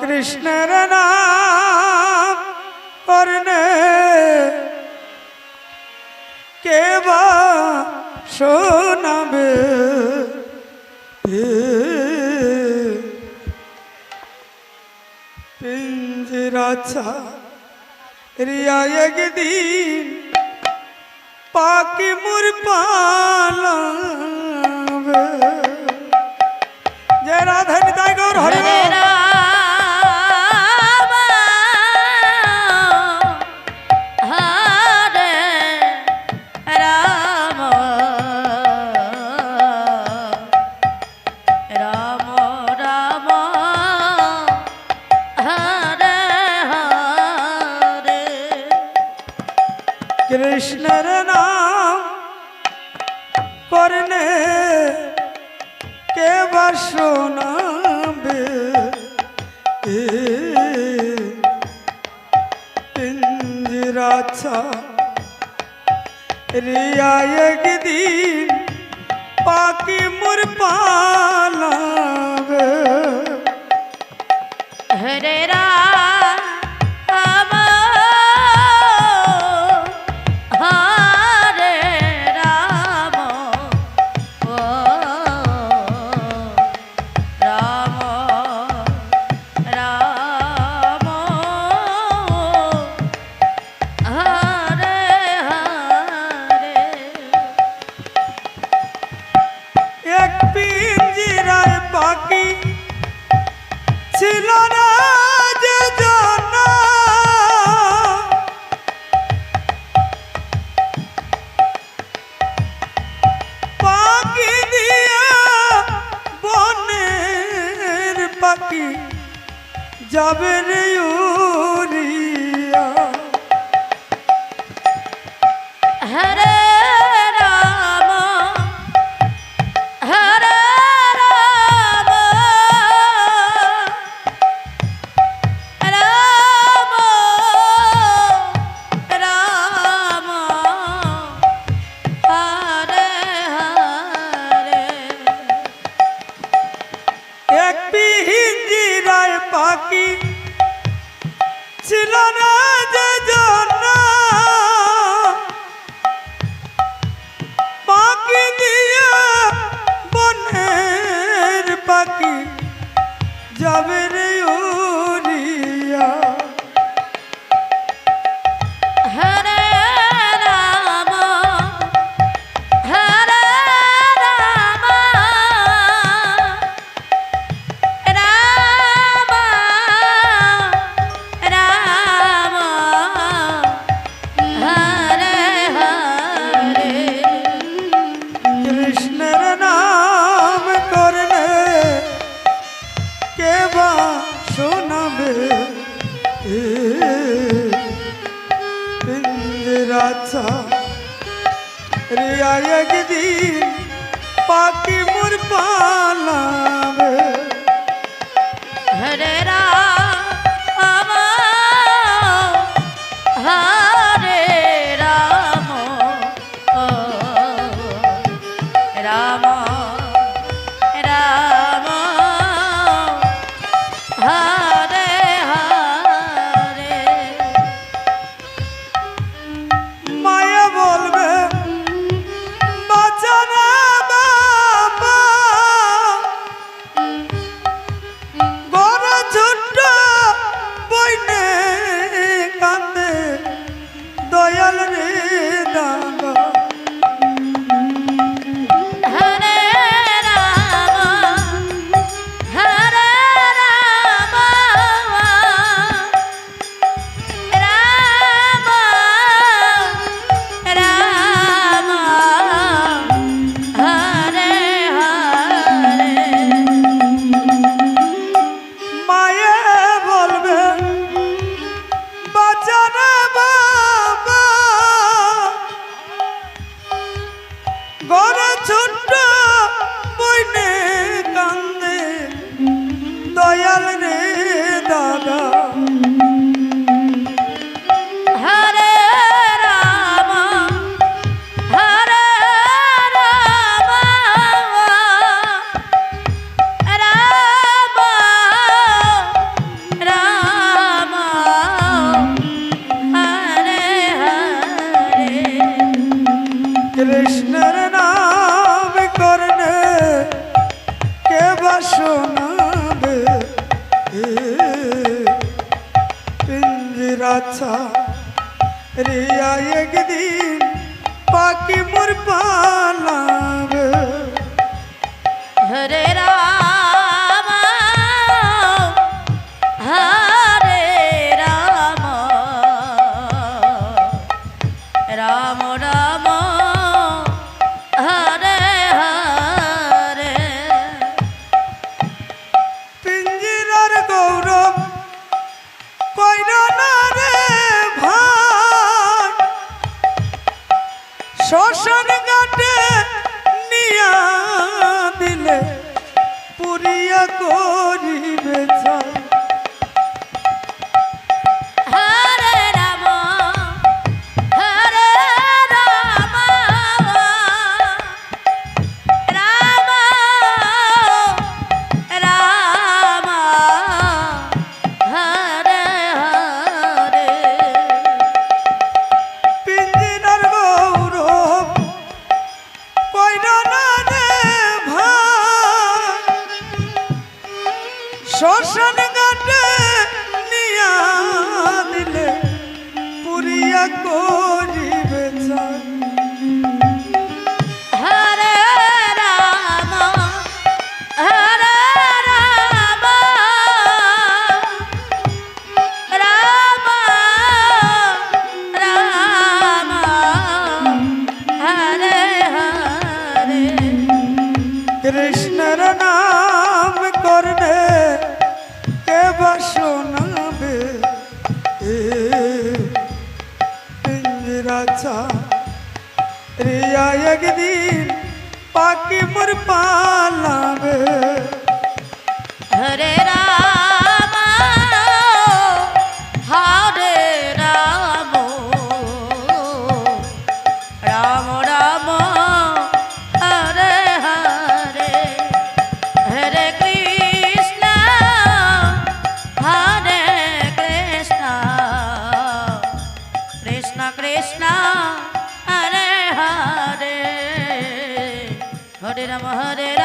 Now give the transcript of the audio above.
কৃষ্ণের নাম করনে কে বা শোনাবে? পিঞ্জরাছা রিয়া একদিন পাকি মুর পালাবে। জয় রাধা নিতাই গৌর হরি কৃষ্ণের নাম করনে কে বা শোনাবে? পিঞ্জরাছা রিয়া একদিন পাকি মুর পালাবে। হরে রাম। ছিল না যে জানা পাখি দিয়া বনের পাখি যাবে রে উড়িয়া। হরে aqui. পিঞ্জরাছা রিয়া একদিন পাখি মুর পালাবে। হরে রাম। পিঞ্জিরাছা রিয়া একদিন পাখি মোর পালাবে হরে রা একদিন পাখি মোর পালাবে। হরে রা মহরে